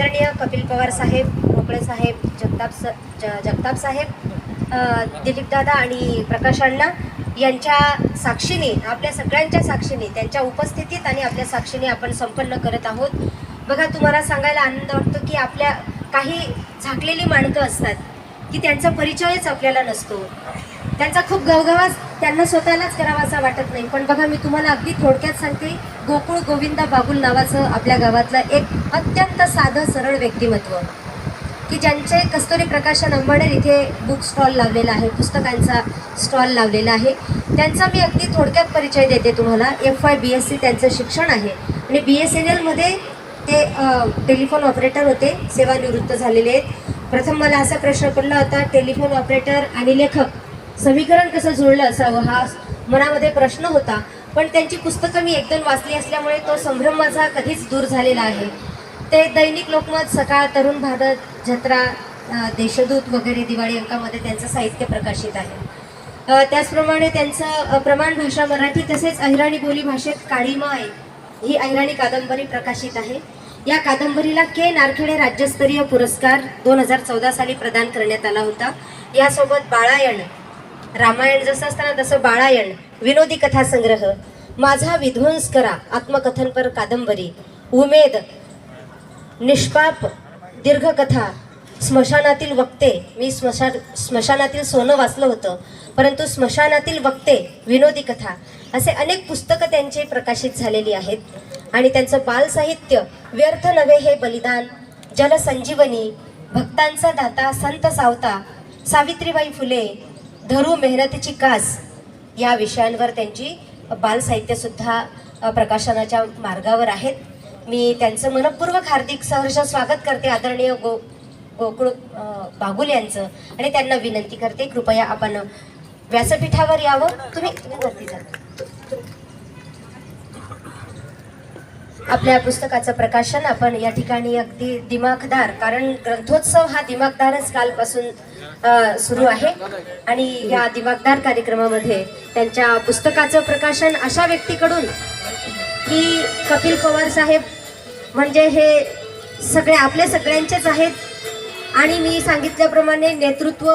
आदरणीय कपिल पवार साहेब मोकळे साहेब जगताप स ज- जगताप साहेब दिलीपदादा आणि प्रकाश अण्णा यांच्या साक्षीने आपल्या सगळ्यांच्या साक्षीने त्यांच्या उपस्थितीत आणि आपल्या साक्षीने आपण संपन्न करत आहोत. बघा तुम्हाला सांगायला आनंद वाटतो की आपल्या काही झाकलेली माणकं असतात की त्यांचा परिचयच आपल्याला नसतो. त्यांचा खूप गवगवा त्यांना स्वतःलाच करावासा वाटत नाही. पण बघा मी तुम्हाला अगदी थोडक्यात सांगते गोकुळ गोविंदा बागुल नावाचं आपल्या गावातलं एक अत्यंत साधं सरळ व्यक्तिमत्व. की ज्यांचे कस्तुरी प्रकाशन अंबडेर इथे बुक स्टॉल लावलेला आहे पुस्तकांचा स्टॉल लावलेला आहे. त्यांचा मी अगदी थोडक्यात परिचय देते तुम्हाला. F Y B S C त्यांचं शिक्षण आहे. आणि बी एस एन एलमध्ये ते टेलिफोन ऑपरेटर होते सेवानिवृत्त झालेले आहेत. प्रथम मला असा प्रश्न पडला होता टेलिफोन ऑपरेटर आणि लेखक समीकरण कसं जुळलं असावं हा मनामध्ये प्रश्न होता. पण त्यांची पुस्तकं मी एकदम वाचली असल्यामुळे तो संभ्रम माझा कधीच दूर झालेला आहे. ते दैनिक लोकमत सकाळ तरुण भारत जत्रा देशदूत वगैरे दिवाळी अंकामध्ये त्यांचं साहित्य प्रकाशित आहे. त्याचप्रमाणे त्यांचं प्रमाण भाषा मराठी तसेच अहिराणी बोली भाषेत आहे ही अहिराणी कादंबरी प्रकाशित आहे. या कादंबरीला के. नारखेडे राज्यस्तरीय पुरस्कार दोन हजार चौदा साली प्रदान करण्यात आला होता. यासोबत बाळायण रामायण जसं असताना तसं बाळायण विनोदी कथासंग्रह माझा विध्वंस करा आत्मकथनपर कादंबरी उमेद निष्पाप दीर्घकथा स्मशानातील वक्ते मी स्मशान स्मशानातील सोनं वाचलं होतं परंतु स्मशानातील वक्ते विनोदी कथा असे अनेक पुस्तकं त्यांचे प्रकाशित झालेली आहेत. आणि त्यांचं बालसाहित्य व्यर्थ नव्हे हे बलिदान जलसंजीवनी भक्तांचा दाता संत सावता सावित्रीबाई फुले धरू मेहनतीची कास या विषयांवर त्यांची बालसाहित्यसुद्धा प्रकाशनाच्या मार्गावर आहेत. मी त्यांचं मनपूर्वक हार्दिक सहर्ष स्वागत करते आदरणीय गो गोकुळ बागुल यांचं आणि त्यांना विनंती करते कृपया आपण व्यासपीठावर यावं. तुम्ही तुम्ही वरती जा. आपल्या पुस्तकाचं प्रकाशन आपण या ठिकाणी अगदी दिमाखदार कारण ग्रंथोत्सव हा दिमाखदारच कालपासून सुरू आहे. आणि या दिमाखदार कार्यक्रमामध्ये त्यांच्या पुस्तकाचं प्रकाशन अशा व्यक्तीकडून की कपिल पवार साहेब म्हणजे हे सगळे आपले सगळ्यांचेच आहेत. आणि मी सांगितल्याप्रमाणे नेतृत्व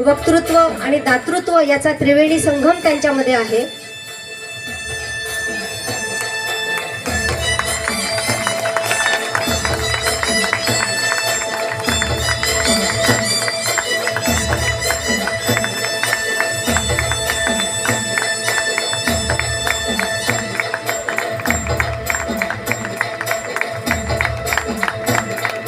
वक्तृत्व आणि दातृत्व याचा त्रिवेणी संगम त्यांच्यामध्ये आहे.